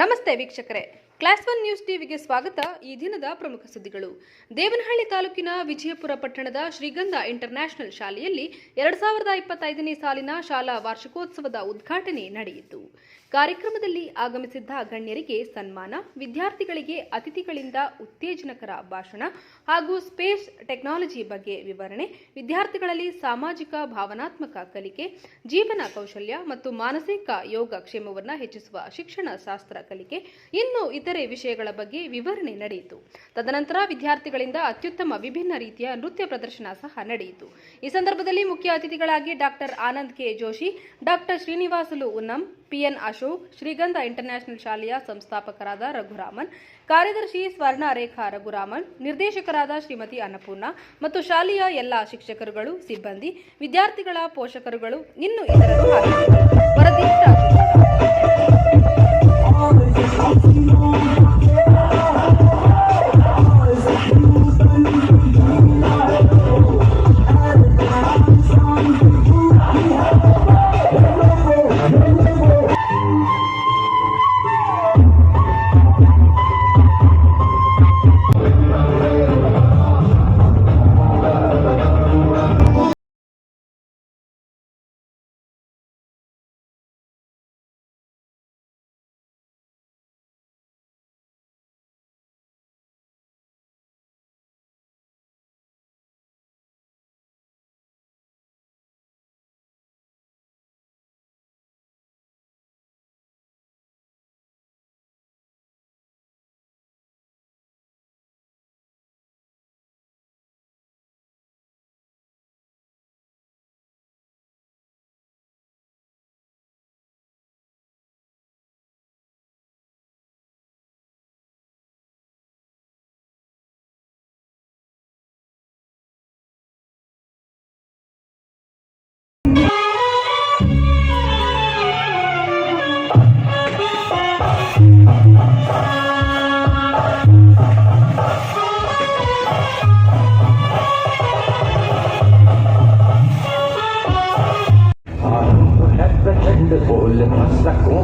ನಮಸ್ತೆ ವೀಕ್ಷಕರೇ. Class one news ಟಿವಿಗೆ ಸ್ವಾಗತ. ಈ ದಿನದ ಪ್ರಮುಖ ಸುದ್ದಿಗಳು. ದೇವನಹಳ್ಳಿ ತಾಲೂಕಿನ ವಿಜಯಪುರ ಪಟ್ಟಣದ ಶ್ರೀಗಂಧ ಇಂಟರ್ನ್ಯಾಷನಲ್ ಶಾಲೆಯಲ್ಲಿ ಎರಡ್ ಸಾವಿರದ ಇಪ್ಪತ್ತೈದನೇ ಸಾಲಿನ ಶಾಲಾ ವಾರ್ಷಿಕೋತ್ಸವದ ಉದ್ಘಾಟನೆ ನಡೆಯಿತು. ಕಾರ್ಯಕ್ರಮದಲ್ಲಿ ಆಗಮಿಸಿದ್ದ ಗಣ್ಯರಿಗೆ ಸನ್ಮಾನ, ವಿದ್ಯಾರ್ಥಿಗಳಿಗೆ ಅತಿಥಿಗಳಿಂದ ಉತ್ತೇಜನಕರ ಭಾಷಣ ಹಾಗೂ ಸ್ಪೇಸ್ ಟೆಕ್ನಾಲಜಿ ಬಗ್ಗೆ ವಿವರಣೆ, ವಿದ್ಯಾರ್ಥಿಗಳಲ್ಲಿ ಸಾಮಾಜಿಕ, ಭಾವನಾತ್ಮಕ ಕಲಿಕೆ, ಜೀವನ ಕೌಶಲ್ಯ ಮತ್ತು ಮಾನಸಿಕ ಯೋಗ ಕ್ಷೇಮವನ್ನು ಹೆಚ್ಚಿಸುವ ಶಿಕ್ಷಣ ಶಾಸ್ತ್ರ ಕಲಿಕೆ, ಇನ್ನು ಇತರೆ ವಿಷಯಗಳ ಬಗ್ಗೆ ವಿವರಣೆ ನಡೆಯಿತು. ತದನಂತರ ವಿದ್ಯಾರ್ಥಿಗಳಿಂದ ಅತ್ಯುತ್ತಮ ವಿಭಿನ್ನ ರೀತಿಯ ನೃತ್ಯ ಪ್ರದರ್ಶನ ಸಹ ನಡೆಯಿತು. ಈ ಸಂದರ್ಭದಲ್ಲಿ ಮುಖ್ಯ ಅತಿಥಿಗಳಾಗಿ doctor Anand K Joshi, doctor Srinivasulu Unnam PN Ashok, Srigandha international ಶಾಲೆಯ ಸಂಸ್ಥಾಪಕರಾದ ರಘುರಾಮನ್, ಕಾರ್ಯದರ್ಶಿ ಸ್ವರ್ಣ ರೇಖಾ ರಘುರಾಮನ್, ನಿರ್ದೇಶಕರಾದ ಶ್ರೀಮತಿ ಅನ್ನಪೂರ್ಣ ಮತ್ತು ಶಾಲೆಯ ಎಲ್ಲ ಶಿಕ್ಷಕರುಗಳು, ಸಿಬ್ಬಂದಿ, ವಿದ್ಯಾರ್ಥಿಗಳ ಪೋಷಕರುಗಳು, ಇನ್ನು ಇತರರು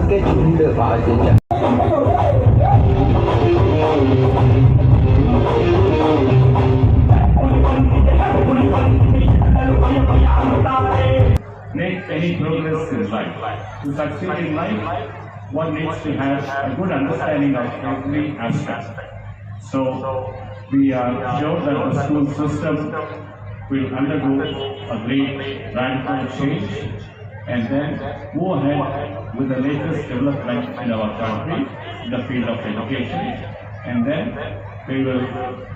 Multe ciudile va atinge. Make any progress in life. To succeed in life, one needs to have a good understanding of every aspect. So, we are sure that the school system will undergo a great radical change and then go ahead with the latest development in our country in the field of education. And then we will